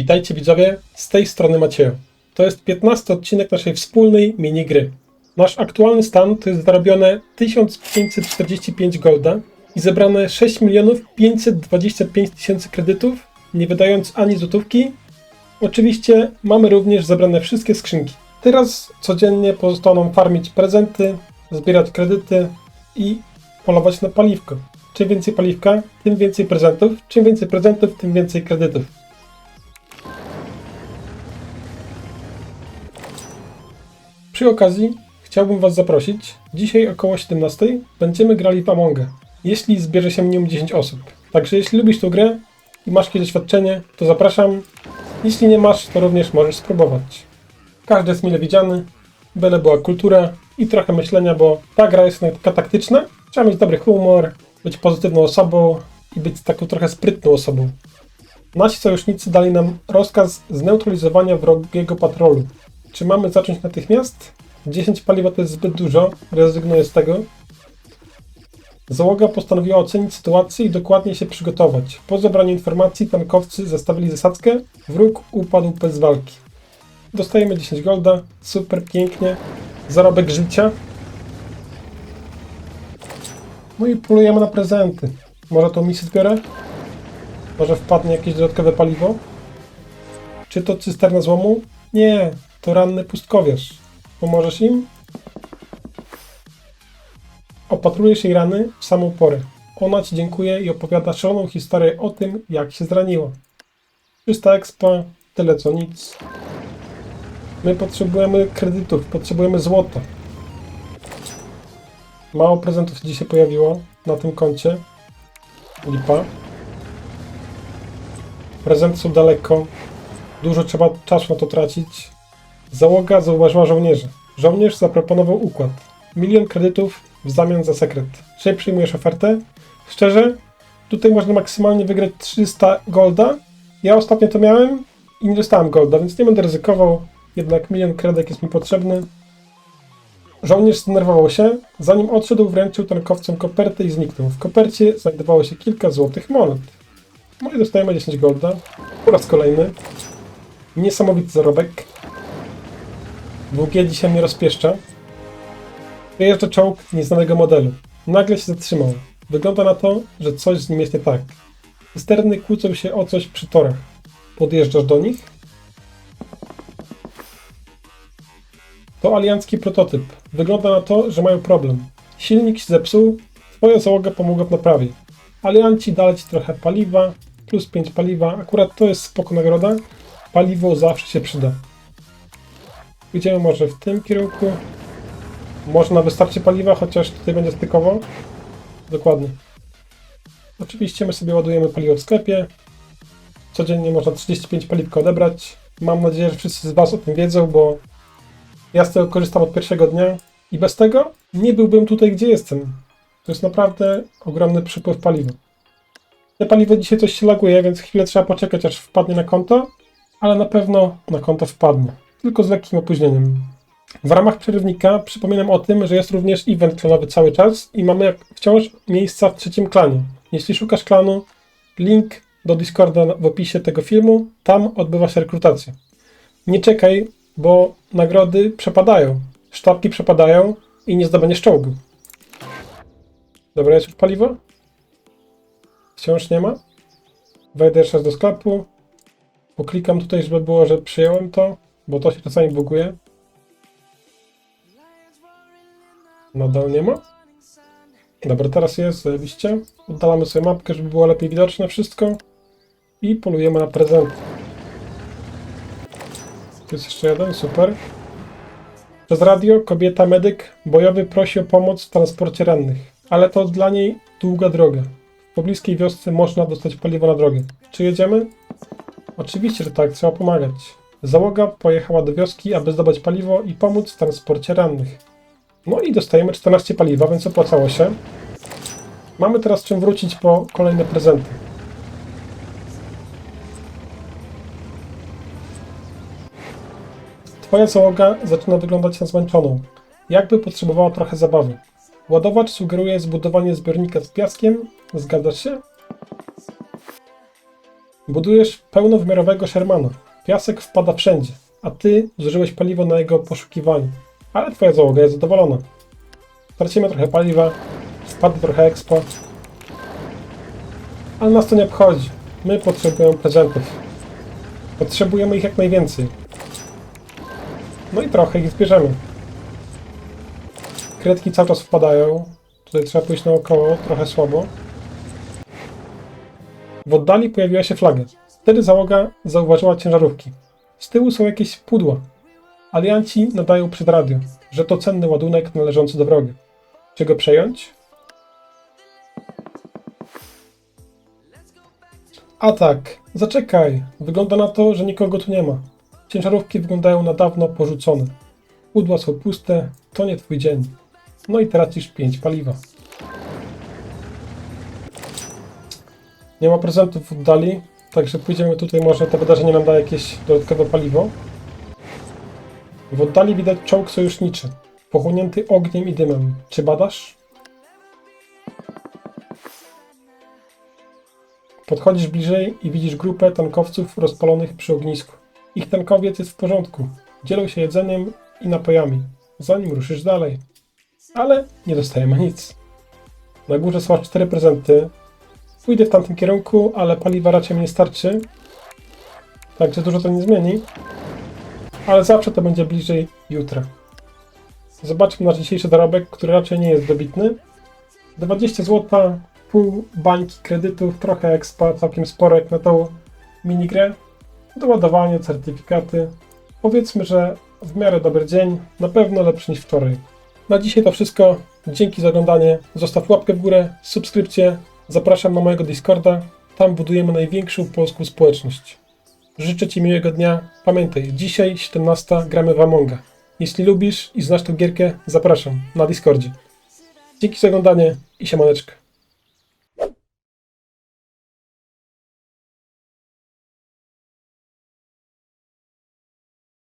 Witajcie widzowie, z tej strony Maciejo. To jest 15 odcinek naszej wspólnej minigry. Nasz aktualny stan to jest zarobione 1545 golda i zebrane 6 milionów 525 tysięcy kredytów, nie wydając ani złotówki. Oczywiście mamy również zebrane wszystkie skrzynki. Teraz codziennie pozostało nam farmić prezenty, zbierać kredyty i polować na paliwko. Czym więcej paliwka, tym więcej prezentów. Czym więcej prezentów, tym więcej kredytów. Przy okazji chciałbym Was zaprosić. Dzisiaj około 17 będziemy grali w Amongę, jeśli zbierze się minimum 10 osób. Także jeśli lubisz tę grę i masz jakieś doświadczenie, to zapraszam. Jeśli nie masz, to również możesz spróbować. Każdy jest mile widziany, byle była kultura i trochę myślenia, bo ta gra jest taka taktyczna. Trzeba mieć dobry humor, być pozytywną osobą i być taką trochę sprytną osobą. Nasi sojusznicy dali nam rozkaz zneutralizowania wrogiego patrolu. Czy mamy zacząć natychmiast? 10 paliwa to jest zbyt dużo, rezygnuję z tego. Załoga postanowiła ocenić sytuację i dokładnie się przygotować. Po zebraniu informacji tankowcy zastawili zasadzkę, wróg upadł bez walki. Dostajemy 10 golda, super, pięknie. Zarobek życia. No i polujemy na prezenty. Może tą misję zbiorę? Może wpadnie jakieś dodatkowe paliwo? Czy to cysterna złomu? Nie, to ranny pustkowiarz. Pomożesz im? Opatrujesz jej rany w samą porę. Ona ci dziękuję i opowiada szaloną historię o tym, jak się zraniła. 300 expa, tyle co nic. My potrzebujemy kredytów, potrzebujemy złota. Mało prezentów się dzisiaj pojawiło na tym koncie. Lipa. Prezenty są daleko. Dużo trzeba czasu na to tracić. Załoga zauważyła żołnierzy. Żołnierz zaproponował układ. Milion kredytów w zamian za sekret. Czy przyjmujesz ofertę? Szczerze, tutaj można maksymalnie wygrać 300 golda. Ja ostatnio to miałem i nie dostałem golda, więc nie będę ryzykował. Jednak milion kredek jest mi potrzebny. Żołnierz zdenerwował się. Zanim odszedł, wręczył tankowcom kopertę i zniknął. W kopercie znajdowało się kilka złotych monet. No i dostajemy 10 golda. Po raz kolejny. Niesamowity zarobek. Długie dzisiaj mnie rozpieszcza. Wyjeżdża czołg nieznanego modelu. Nagle się zatrzymał. Wygląda na to, że coś z nim jest nie tak. Cysterny kłócą się o coś przy torach. Podjeżdżasz do nich? To aliancki prototyp. Wygląda na to, że mają problem. Silnik się zepsuł, twoja załoga pomogła w naprawie. Alianci dali ci trochę paliwa, plus 5 paliwa. Akurat to jest spoko nagroda. Paliwo zawsze się przyda. Idziemy może w tym kierunku. Może na wystarczy paliwa, chociaż tutaj będzie stykowo. Dokładnie. Oczywiście my sobie ładujemy paliwo w sklepie. Codziennie można 35 paliwka odebrać. Mam nadzieję, że wszyscy z Was o tym wiedzą, bo ja z tego korzystam od pierwszego dnia i bez tego nie byłbym tutaj, gdzie jestem. To jest naprawdę ogromny przypływ paliwa. Te paliwo dzisiaj coś się laguje, więc chwilę trzeba poczekać, aż wpadnie na konto, ale na pewno na konto wpadnie. Tylko z lekkim opóźnieniem. W ramach przerywnika przypominam o tym, że jest również event klanowy cały czas i mamy wciąż miejsca w trzecim klanie. Jeśli szukasz klanu, link do Discorda w opisie tego filmu, tam odbywa się rekrutacja. Nie czekaj, bo nagrody przepadają, sztabki przepadają i nie zdobędziesz czołgu. Dobra, jest już paliwo? Wciąż nie ma? Wejdę jeszcze raz do sklepu. Poklikam tutaj, żeby było, że przyjąłem to, bo to się czasami buguje. Nadal nie ma? Dobra, teraz jest, zajebiście. Oddalamy sobie mapkę, żeby było lepiej widoczne wszystko. I polujemy na prezent. Tu jest jeszcze jeden, super. Przez radio kobieta medyk bojowy prosi o pomoc w transporcie rannych, ale to dla niej długa droga. W pobliskiej wiosce można dostać paliwo na drogę. Czy jedziemy? Oczywiście, że tak, trzeba pomagać. Załoga pojechała do wioski, aby zdobyć paliwo i pomóc w transporcie rannych. No i dostajemy 14 paliwa, więc opłacało się. Mamy teraz czym wrócić po kolejne prezenty. Twoja załoga zaczyna wyglądać na zmęczoną. Jakby potrzebowała trochę zabawy. Ładowacz sugeruje zbudowanie zbiornika z piaskiem. Zgadzasz się? Budujesz pełnowymiarowego Shermana. Piasek wpada wszędzie, a ty zużyłeś paliwo na jego poszukiwanie. Ale twoja załoga jest zadowolona. Tracimy trochę paliwa, spadł trochę expo. Ale nas to nie obchodzi. My potrzebujemy prezentów. Potrzebujemy ich jak najwięcej. No i trochę ich zbierzemy. Kredki cały czas wpadają. Tutaj trzeba pójść naokoło, trochę słabo. W oddali pojawiła się flaga. Wtedy załoga zauważyła ciężarówki. Z tyłu są jakieś pudła. Alianci nadają przed radio, że to cenny ładunek należący do wroga. Czy go przejąć? Tak, zaczekaj. Wygląda na to, że nikogo tu nie ma. Ciężarówki wyglądają na dawno porzucone. Pudła są puste, to nie twój dzień. No i tracisz 5 paliwa. Nie ma prezentów w oddali, także pójdziemy tutaj, może to wydarzenie nam da jakieś dodatkowe paliwo. W oddali widać czołg sojuszniczy, pochłonięty ogniem i dymem. Czy badasz? Podchodzisz bliżej i widzisz grupę tankowców rozpalonych przy ognisku. Ich tankowiec jest w porządku. Dzielą się jedzeniem i napojami, zanim ruszysz dalej. Ale nie dostajemy nic. Na górze są cztery prezenty. Pójdę w tamtym kierunku, ale paliwa raczej mi nie starczy. Także dużo to nie zmieni. Ale zawsze to będzie bliżej jutra. Zobaczmy nasz dzisiejszy dorobek, który raczej nie jest dobitny. 20 zł, pół bańki kredytów, trochę expa, całkiem sporo jak na tą minigrę. Doładowanie, certyfikaty. Powiedzmy, że w miarę dobry dzień, na pewno lepszy niż wczoraj. Na dzisiaj to wszystko. Dzięki za oglądanie. Zostaw łapkę w górę, subskrypcję. Zapraszam na mojego Discorda. Tam budujemy największą polską społeczność. Życzę Ci miłego dnia. Pamiętaj, dzisiaj 17 gramy w Amonga. Jeśli lubisz i znasz tę gierkę, zapraszam na Discordzie. Dzięki za oglądanie i siemaneczko.